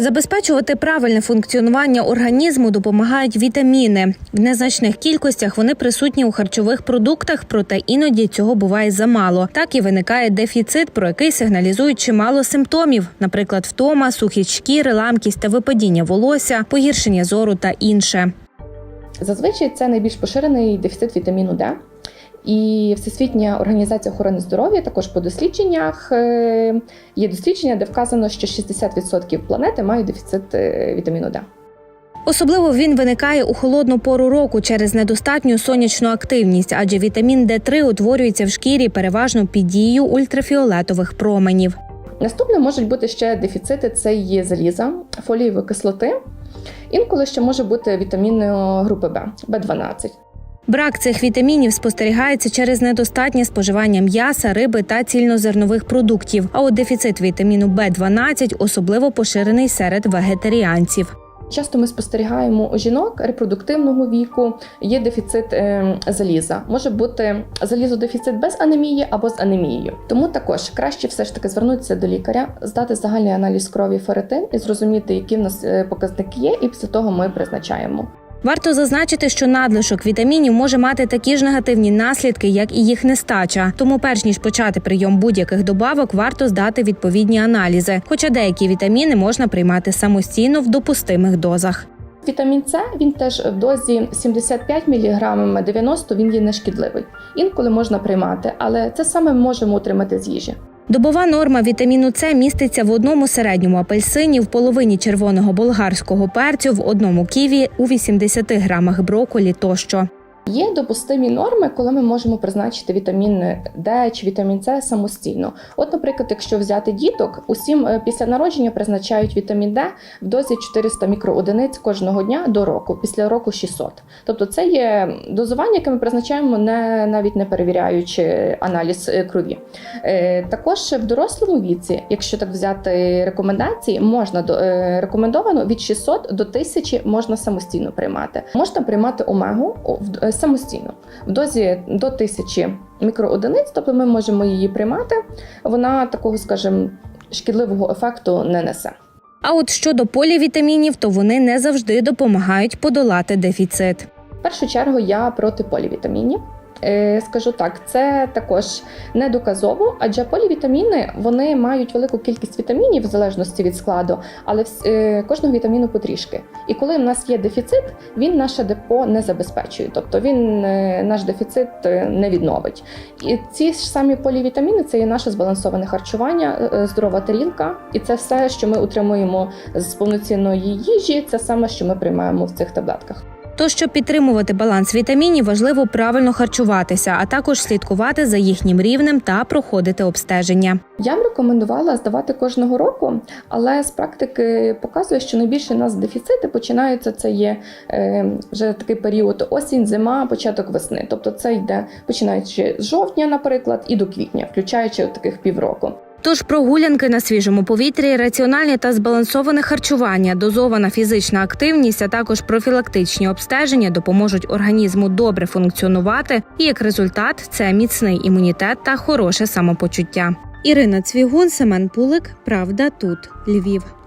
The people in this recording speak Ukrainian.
Забезпечувати правильне функціонування організму допомагають вітаміни. В незначних кількостях вони присутні у харчових продуктах, проте іноді цього буває замало. Так і виникає дефіцит, про який сигналізують чимало симптомів, наприклад, втома, сухість шкіри, ламкість та випадіння волосся, погіршення зору та інше. Зазвичай це найбільш поширений дефіцит вітаміну Д. І Всесвітня організація охорони здоров'я також по дослідженнях е, є дослідження, де вказано, що 60% планети мають дефіцит е, вітаміну Д. Особливо він виникає у холодну пору року через недостатню сонячну активність, адже вітамін Д3 утворюється в шкірі переважно під дією ультрафіолетових променів. Наступне можуть бути ще дефіцити: це є заліза, фолієвої кислоти. Інколи ще може бути вітамін групи Б, Б12. Брак цих вітамінів спостерігається через недостатнє споживання м'яса, риби та цільнозернових продуктів. А от дефіцит вітаміну Б12 особливо поширений серед вегетаріанців. Часто ми спостерігаємо у жінок репродуктивного віку, є дефіцит е, заліза. Може бути залізодефіцит без анемії або з анемією. Тому також краще все ж таки звернутися до лікаря, здати загальний аналіз крові ферритин і зрозуміти, які в нас е, показники є, і після того ми призначаємо. Варто зазначити, що надлишок вітамінів може мати такі ж негативні наслідки, як і їх нестача. Тому, перш ніж почати прийом будь-яких добавок, варто здати відповідні аналізи. Хоча деякі вітаміни можна приймати самостійно в допустимих дозах. Вітамін С він теж в дозі 75 мг, 90 він є нешкідливий. Інколи можна приймати, але це саме можемо отримати з їжі. Добова норма вітаміну С міститься в одному середньому апельсині, в половині червоного болгарського перцю, в одному ківі, у 80 грамах броколі тощо. Є допустимі норми, коли ми можемо призначити вітамін Д чи вітамін С самостійно. От, наприклад, якщо взяти діток, усім е, після народження призначають вітамін Д в дозі 400 мікроодиниць кожного дня до року, після року 600. Тобто це є дозування, яке ми призначаємо, не навіть не перевіряючи аналіз е, крові. Е, Також в дорослому віці, якщо так взяти рекомендації, можна до- рекомендовано від 600 до 1000 можна самостійно приймати. Можна приймати омегу в- самостійно в дозі до тисячі мікроодиниць, тобто ми можемо її приймати. Вона такого, скажімо, шкідливого ефекту не несе. А от щодо полівітамінів, то вони не завжди допомагають подолати дефіцит. В першу чергу я проти полівітамінів. Е, Скажу так, це також не доказово, адже полівітаміни вони мають велику кількість вітамінів в залежності від складу, але е, кожного вітаміну потрішки. І коли в нас є дефіцит, він наше депо не забезпечує, тобто він е, наш дефіцит не відновить. І ці ж самі полівітаміни це є наше збалансоване харчування, здорова тарілка, і це все, що ми утримуємо з повноцінної їжі, це саме, що ми приймаємо в цих таблетках. То, щоб підтримувати баланс вітамінів, важливо правильно харчуватися, а також слідкувати за їхнім рівнем та проходити обстеження. Я б рекомендувала здавати кожного року, але з практики показує, що найбільше у нас дефіцити починаються. Це є е, вже такий період осінь, зима, початок весни. Тобто це йде починаючи з жовтня, наприклад, і до квітня, включаючи от таких півроку. Тож прогулянки на свіжому повітрі, раціональне та збалансоване харчування, дозована фізична активність, а також профілактичні обстеження допоможуть організму добре функціонувати. І як результат, це міцний імунітет та хороше самопочуття. Ірина Цвігун, Семен Пулик, Правда тут, Львів.